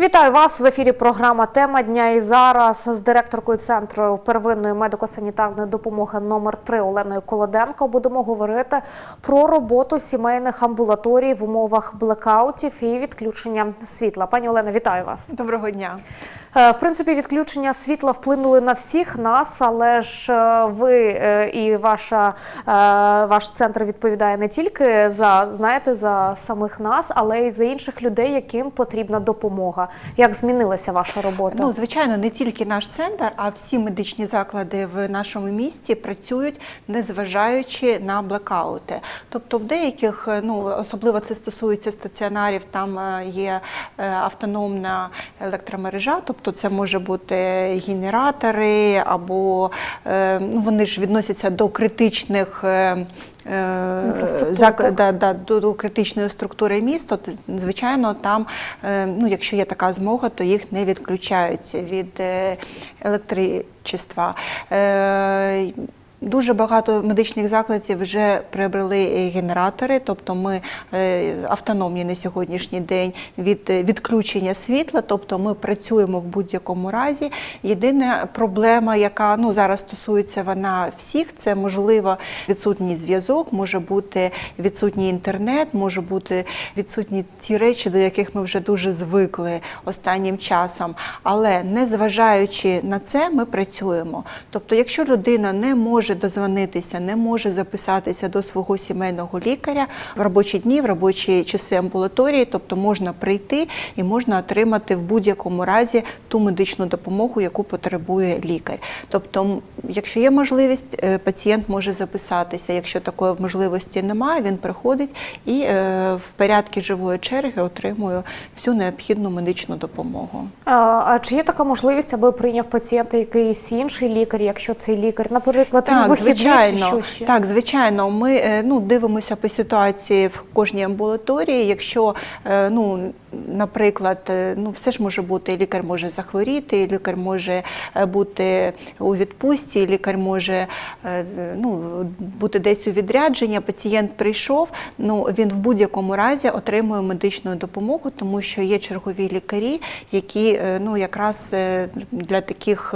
Вітаю вас в ефірі. Програма Тема дня. І зараз з директоркою центру первинної медико-санітарної допомоги номер 3 Оленою Колоденко будемо говорити про роботу сімейних амбулаторій в умовах блекаутів і відключення світла. Пані Олена, вітаю вас. Доброго дня. Е, В принципі, відключення світла вплинули на всіх нас, але ж е, ви е, і ваша, ваш центр відповідає не тільки за знаєте за самих нас, але й за інших людей, яким потрібна допомога. Як змінилася ваша робота? Ну, звичайно, не тільки наш центр, а всі медичні заклади в нашому місті працюють, незважаючи на блекаути. Тобто, в деяких, ну особливо це стосується стаціонарів, там є автономна електромережа, тобто це може бути генератори, або е, ну, вони ж відносяться до критичних. е, е, зак- да, да, до, до критичної структури міста, то, звичайно, там, ну, якщо є така змога, то їх не відключають від електричества. Дуже багато медичних закладів вже приобрели е, генератори, тобто ми е, автономні на сьогоднішній день від е, відключення світла, тобто ми працюємо в будь-якому разі. Єдина проблема, яка ну зараз стосується вона всіх, це можливо відсутній зв'язок, може бути відсутній інтернет, може бути відсутні ті речі, до яких ми вже дуже звикли останнім часом. Але незважаючи на це, ми працюємо. Тобто, якщо людина не може дозвонитися, не може записатися до свого сімейного лікаря в робочі дні, в робочі часи амбулаторії, тобто можна прийти і можна отримати в будь-якому разі ту медичну допомогу, яку потребує лікар. Тобто, якщо є можливість, е, пацієнт може записатися. Якщо такої можливості немає, він приходить і е, в порядку живої черги отримує всю необхідну медичну допомогу. А, а чи є така можливість, аби прийняв пацієнта якийсь інший лікар, якщо цей лікар, наприклад, Так, вихідний звичайно, чи що ще? так, звичайно, ми е, ну, дивимося по ситуації в кожній амбулаторії. Якщо, е, ну, наприклад, е, ну, все ж може бути, лікар може захворіти, лікар може бути у відпустці, лікар може ну, бути десь у відрядженні, пацієнт прийшов, ну, він в будь-якому разі отримує медичну допомогу, тому що є чергові лікарі, які ну, якраз для таких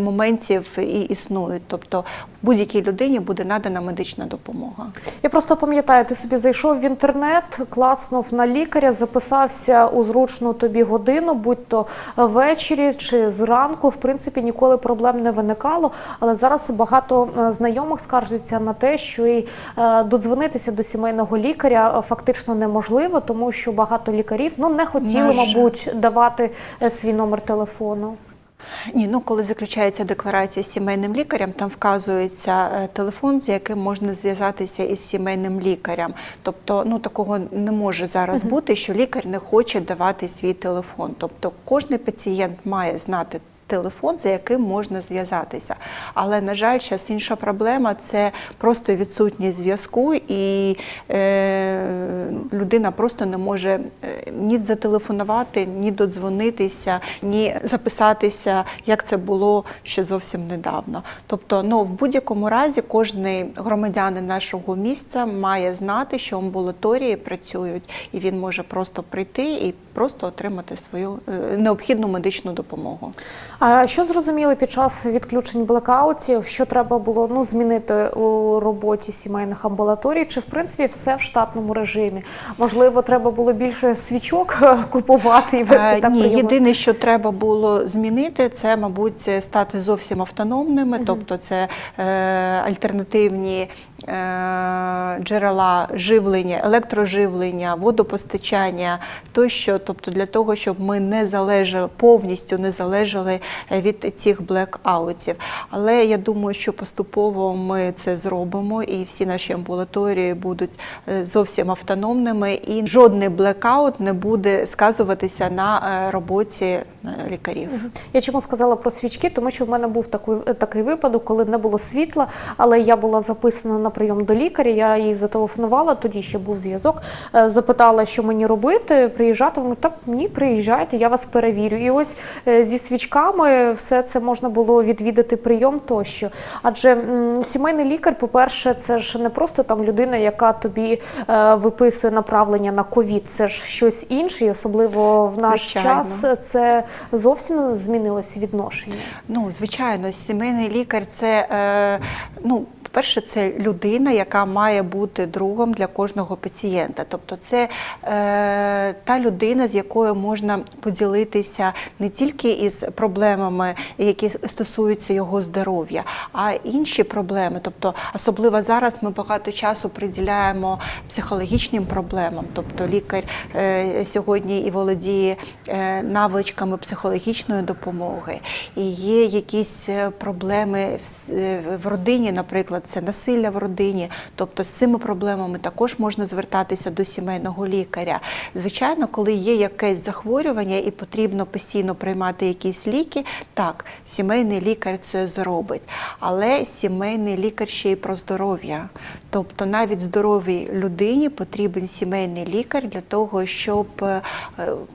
моментів і існують. Тобто будь-якій людині буде надана медична допомога. Я просто пам'ятаю, ти собі зайшов в інтернет, клацнув на лікаря, записався у зручну тобі годину, будь то ввечері чи зранку. В принципі, ніколи проблем не виникало. Але зараз багато е, знайомих скаржаться на те, що і е, додзвонитися до сімейного лікаря е, фактично неможливо, тому що багато лікарів ну не хотіли, На жаль. мабуть, давати свій номер телефону. Ні, ну коли заключається декларація з сімейним лікарем, там вказується е, телефон, з яким можна зв'язатися із сімейним лікарем. Тобто, ну такого не може зараз бути, що лікар не хоче давати свій телефон. Тобто, кожен пацієнт має знати. Телефон, за яким можна зв'язатися. Але, на жаль, зараз інша проблема це просто відсутність зв'язку, і е, людина просто не може е, ні зателефонувати, ні додзвонитися, ні записатися, як це було ще зовсім недавно. Тобто, ну в будь-якому разі, кожен громадянин нашого місця має знати, що амбулаторії працюють, і він може просто прийти і просто отримати свою е, необхідну медичну допомогу. А що зрозуміли під час відключень блекаутів? Що треба було ну змінити у роботі сімейних амбулаторій? Чи в принципі все в штатному режимі? Можливо, треба було більше свічок купувати і вести Е, так Ні, прийоми? єдине, що треба було змінити, це, мабуть, стати зовсім автономними, тобто це е, альтернативні е, джерела живлення, електроживлення, водопостачання тощо, тобто для того, щоб ми не залежали повністю не залежали е, від цих блекаутів. Але я думаю, що поступово ми це зробимо, і всі наші амбулаторії будуть е, зовсім автономними, і жодний блекаут не буде сказуватися на е, роботі е, лікарів. Я чому сказала про свічки? Тому що в мене був такий, такий випадок, коли не було світла, але я була записана на прийом до лікаря. Я їй зателефонувала, тоді ще був зв'язок. е, Запитала, що мені робити, приїжджати. Вона так ні, приїжджайте, я вас перевірю. І ось е, зі свічками все це можна було відвідати прийом тощо. Адже сімейний лікар, по-перше, це ж не просто там людина, яка тобі е, виписує направлення на ковід. Це ж щось інше, і особливо в наш Звичайно. час це зовсім змінилося відношення. Ну, звичайно, сімейний лікар це ну. Перше, це людина, яка має бути другом для кожного пацієнта. Тобто, це е, та людина, з якою можна поділитися не тільки із проблемами, які стосуються його здоров'я, а інші проблеми. Тобто, особливо зараз ми багато часу приділяємо психологічним проблемам. Тобто, лікар е, сьогодні і володіє е, навичками психологічної допомоги, і є якісь е, проблеми в, е, в родині, наприклад, це насилля в родині. Тобто з цими проблемами також можна звертатися до сімейного лікаря. Звичайно, коли є якесь захворювання і потрібно постійно приймати якісь ліки, так, сімейний лікар це зробить. Але сімейний лікар ще й про здоров'я. Тобто навіть здоровій людині потрібен сімейний лікар для того, щоб е,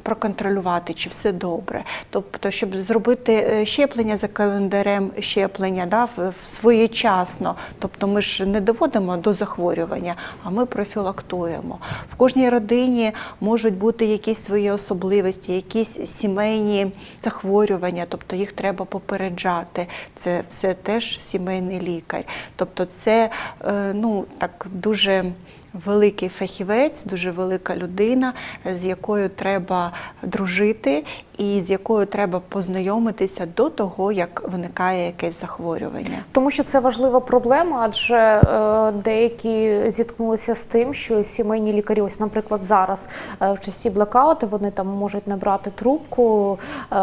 проконтролювати, чи все добре. Тобто, щоб зробити е, щеплення за календарем щеплення да, своєчасно. Тобто ми ж не доводимо до захворювання, а ми профілактуємо. В кожній родині можуть бути якісь свої особливості, якісь сімейні захворювання, тобто їх треба попереджати. Це все теж сімейний лікар. Тобто, це е, ну так дуже. Великий фахівець, дуже велика людина, з якою треба дружити і з якою треба познайомитися до того, як виникає якесь захворювання. Тому що це важлива проблема, адже е, деякі зіткнулися з тим, що сімейні лікарі, ось, наприклад, зараз е, в часі блекауту вони там можуть не брати трубку. Е,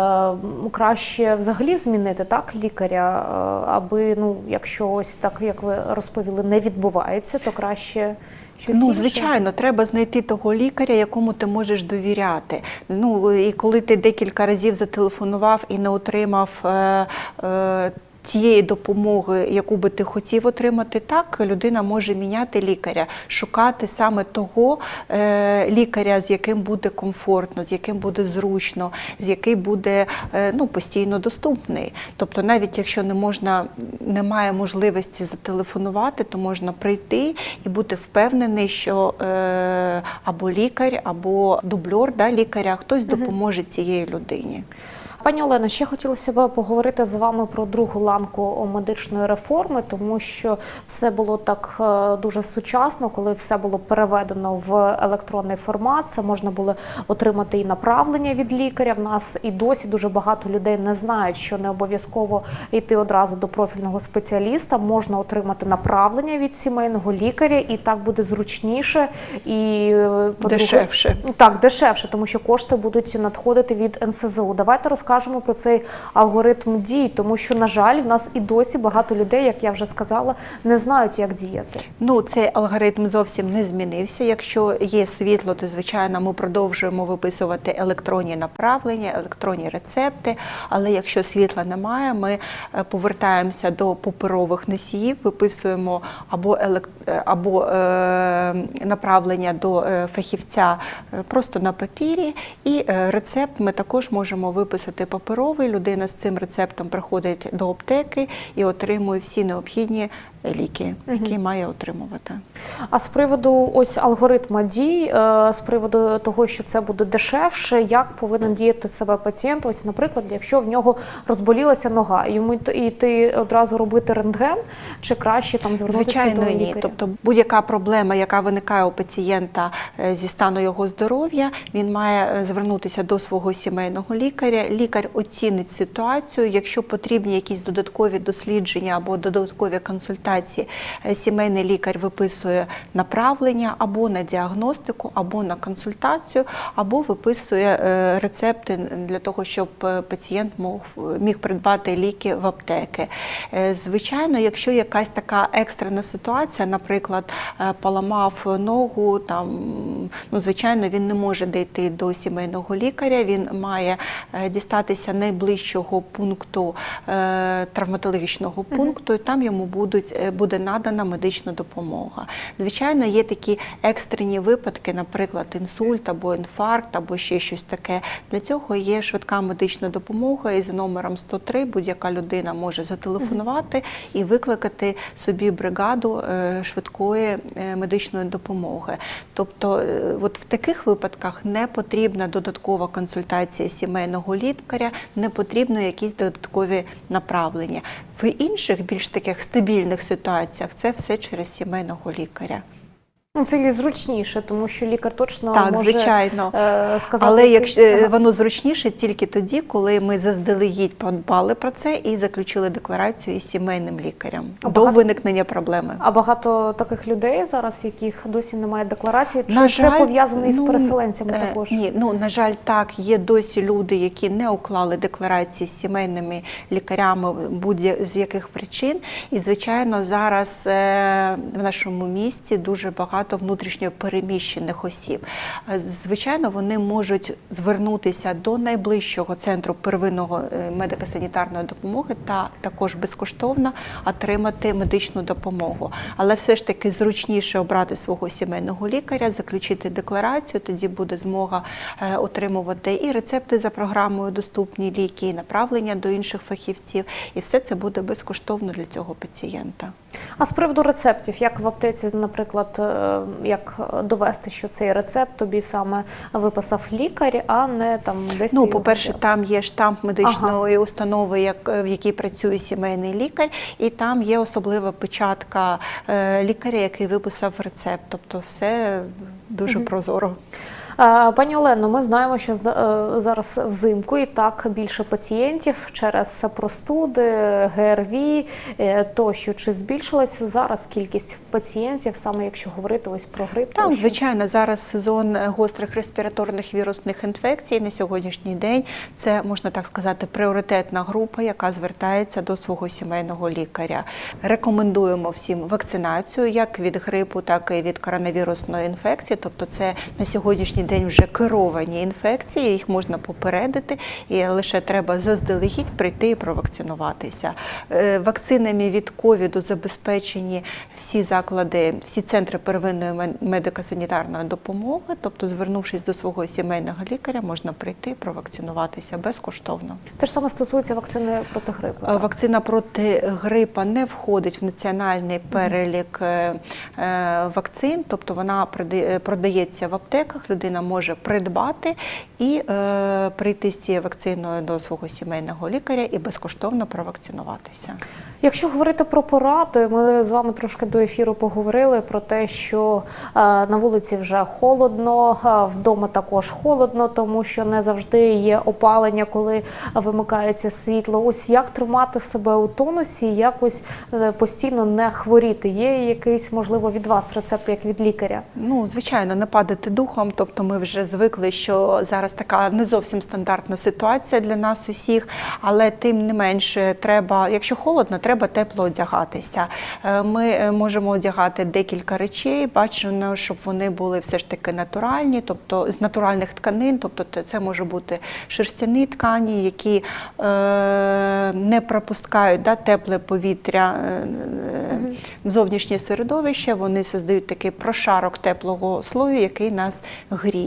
краще взагалі змінити так лікаря, е, аби ну, якщо ось так як ви розповіли, не відбувається, то краще щось Ну, звичайно, треба знайти того лікаря, якому ти можеш довіряти. Ну і коли ти декілька разів зателефонував і не отримав. Е, е, Тієї допомоги, яку би ти хотів отримати, так людина може міняти лікаря, шукати саме того е, лікаря, з яким буде комфортно, з яким буде зручно, з який буде е, ну, постійно доступний. Тобто, навіть якщо не можна, немає можливості зателефонувати, то можна прийти і бути впевнений, що е, або лікар, або дубльор да, лікаря, хтось допоможе цієї людині. Пані Олено, ще хотілося б поговорити з вами про другу ланку медичної реформи, тому що все було так е, дуже сучасно, коли все було переведено в електронний формат. Це можна було отримати і направлення від лікаря. В нас і досі дуже багато людей не знають, що не обов'язково йти одразу до профільного спеціаліста. Можна отримати направлення від сімейного лікаря, і так буде зручніше і е, Дешевше. Ну, Так, дешевше, тому що кошти будуть надходити від НСЗУ. Давайте розкажемо про цей алгоритм дій, тому що, на жаль, в нас і досі багато людей, як я вже сказала, не знають, як діяти. Ну, цей алгоритм зовсім не змінився. Якщо є світло, то звичайно ми продовжуємо виписувати електронні направлення, електронні рецепти. Але якщо світла немає, ми е, повертаємося до паперових носіїв, виписуємо або елек... е, або е, направлення до е, фахівця просто на папірі, і рецепт ми також можемо виписати паперовий. Людина з цим рецептом приходить до аптеки і отримує всі необхідні ліки, які має отримувати. А з приводу ось алгоритма дій, е, з приводу того, що це буде дешевше, як повинен діяти себе пацієнт? Ось, наприклад, якщо в нього розболілася нога, йому йти- одразу робити рентген, чи краще там звернутися Звичайно, до ні. Тобто будь-яка проблема, яка виникає у пацієнта е, зі стану його здоров'я, він має е, звернутися до свого сімейного лікаря. Лікар оцінить ситуацію. Якщо потрібні якісь додаткові дослідження або додаткові консультації, е, сімейний лікар виписує направлення або на діагностику, або на консультацію, або виписує е, рецепти для того, щоб е, пацієнт мог міг придбати ліки в аптеки. Звичайно, якщо якась така екстрена ситуація, наприклад, поламав ногу, там ну звичайно він не може дійти до сімейного лікаря. Він має дістати звертатися найближчого пункту травматологічного пункту, і там йому будуть, буде надана медична допомога. Звичайно, є такі екстрені випадки, наприклад, інсульт або інфаркт, або ще щось таке. Для цього є швидка медична допомога, і за номером 103 будь-яка людина може зателефонувати і викликати собі бригаду е, швидкої е, медичної допомоги. Тобто, е, от в таких випадках не потрібна додаткова консультація сімейного лікаря, не потрібно якісь додаткові направлення. В інших більш таких стабільних ситуаціях це все через сімейного лікаря. Ну, це і зручніше, тому що лікар точно Так, може звичайно. е, сказати. Але якщо е, Ага. воно зручніше тільки тоді, коли ми заздалегідь подбали про це і заключили декларацію із сімейним лікарем А до багато- виникнення проблеми. А багато таких людей зараз, яких досі немає декларації, чи На це жаль, пов'язано із ну, переселенцями е, також? Ні, ну на жаль, так є досі люди, які не уклали декларації з сімейними лікарями будь з яких причин. І звичайно, зараз е, в нашому місті дуже багато внутрішньо переміщених осіб. Е, Звичайно, вони можуть звернутися до найближчого центру первинного е, медико-санітарної допомоги та також безкоштовно отримати медичну допомогу. Але все ж таки зручніше обрати свого сімейного лікаря, заключити декларацію. Тоді буде змога е, отримувати і рецепти за програмою доступні ліки, і направлення до інших фахівців. І все це буде безкоштовно для цього пацієнта. А з приводу рецептів, як в аптеці, наприклад, як довести, що цей рецепт тобі саме виписав лікар, а не там десь Ну, по-перше, хотів. там є штамп медичної установи, як, е, в якій працює сімейний лікар, і там є особлива печатка е, лікаря, який виписав рецепт. Тобто все дуже прозоро. Пані Олено, ми знаємо, що е, зараз взимку і так більше пацієнтів через простуди, ГРВІ е, тощо. Чи збільшилася зараз кількість пацієнтів, саме якщо говорити ось про грип? Так, тощо? звичайно, зараз сезон гострих респіраторних вірусних інфекцій. На сьогоднішній день це можна так сказати пріоритетна група, яка звертається до свого сімейного лікаря. Рекомендуємо всім вакцинацію як від грипу, так і від коронавірусної інфекції. Тобто, це на сьогоднішній день вже керовані інфекції, їх можна попередити, і лише треба заздалегідь прийти і провакцинуватися. Е, Вакцинами від ковіду забезпечені всі заклади, всі центри первинної медико-санітарної допомоги. Тобто, звернувшись до свого сімейного лікаря, можна прийти і провакцинуватися безкоштовно. Те ж саме стосується вакцини проти грипу. Е, Вакцина проти грипа не входить в національний перелік е, вакцин, тобто вона продається в аптеках, людина може придбати і е, прийти з цією вакциною до свого сімейного лікаря і безкоштовно провакцинуватися. Якщо говорити про поради, ми з вами трошки до ефіру поговорили про те, що е, на вулиці вже холодно, е, вдома також холодно, тому що не завжди є опалення, коли вимикається світло. Ось як тримати себе у тонусі, якось е, постійно не хворіти. Є якийсь, можливо, від вас рецепт, як від лікаря? Ну, звичайно, не падати духом. Тобто, ми вже звикли, що зараз така не зовсім стандартна ситуація для нас усіх, але тим не менше, треба, якщо холодно, треба тепло одягатися. Е, Ми е, можемо одягати декілька речей, бачимо, щоб вони були все ж таки натуральні, тобто з натуральних тканин, тобто це може бути шерстяні ткані, які е, не пропускають да, тепле повітря е, в зовнішнє середовище, вони создають такий прошарок теплого слою, який нас гріє.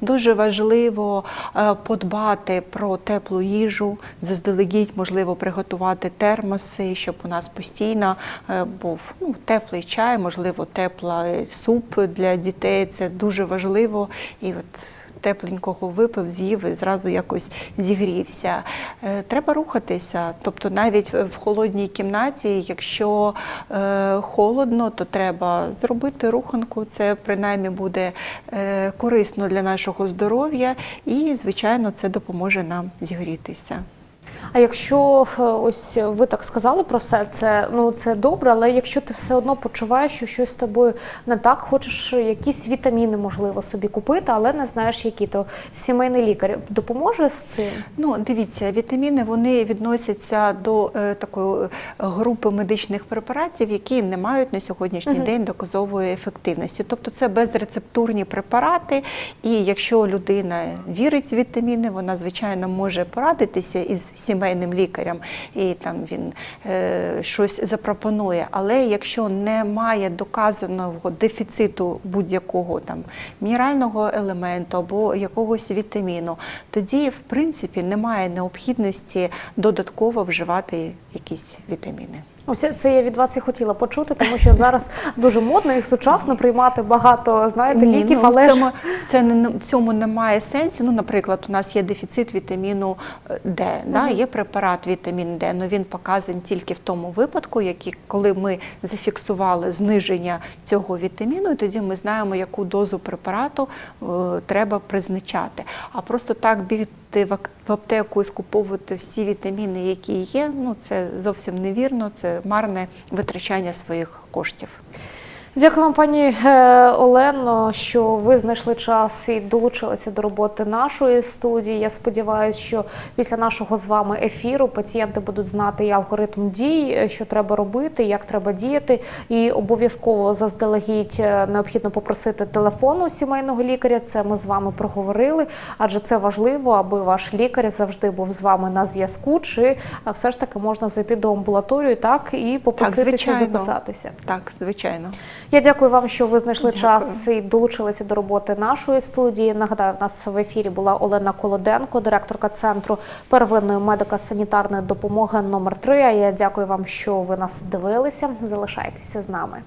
Дуже важливо е, подбати про теплу їжу, заздалегідь можливо приготувати термоси, щоб у нас постійно е, був ну, теплий чай, можливо, теплий суп для дітей. Це дуже важливо. І от тепленького випив, з'їв і зразу якось зігрівся. Е, Треба рухатися. Тобто навіть в холодній кімнаті, якщо е, холодно, то треба зробити руханку. Це принаймні буде е, корисно для нашого здоров'я і, звичайно, це допоможе нам зігрітися. А якщо е, ось ви так сказали про все, це ну це добре, але якщо ти все одно почуваєш, що щось з тобою не так, хочеш якісь вітаміни, можливо, собі купити, але не знаєш, які то сімейний лікар допоможе з цим. Ну, дивіться, вітаміни вони відносяться до е, такої е, групи медичних препаратів, які не мають на сьогоднішній Мгм. день доказової ефективності. Тобто це безрецептурні препарати, і якщо людина вірить в вітаміни, вона звичайно може порадитися із сімейним лікарем, і там він е, щось запропонує. Але якщо немає доказаного дефіциту будь-якого там мінерального елементу або якогось вітаміну, тоді в принципі немає необхідності додатково вживати якісь вітаміни. Ось це я від вас і хотіла почути, тому що зараз дуже модно і сучасно приймати багато знаєте ліків, ну, але в ж цьому, це не в цьому немає сенсу. Ну, наприклад, у нас є дефіцит вітаміну е, Д, да, є препарат вітамін Д, але він показаний тільки в тому випадку, які, коли ми зафіксували зниження цього вітаміну, і тоді ми знаємо, яку дозу препарату е, треба призначати. А просто так в в аптеку і скуповувати всі вітаміни, які є, ну це зовсім невірно, це марне витрачання своїх коштів. Дякую вам, пані е, Олено, що ви знайшли час і долучилися до роботи нашої студії. Я сподіваюся, що після нашого з вами ефіру пацієнти будуть знати і алгоритм дій, е, що треба робити, як треба діяти. І обов'язково заздалегідь е, необхідно попросити телефону сімейного лікаря. Це ми з вами проговорили, адже це важливо, аби ваш лікар завжди був з вами на зв'язку. Чи все ж таки можна зайти до амбулаторії, так і попроситися звичайно. записатися. Так, звичайно. Я дякую вам, що ви знайшли Дякую. час і долучилися до роботи нашої студії. Нагадаю, в нас в ефірі була Олена Колоденко, директорка центру первинної медико-санітарної допомоги номер 3 А я дякую вам, що ви нас дивилися. Залишайтеся з нами.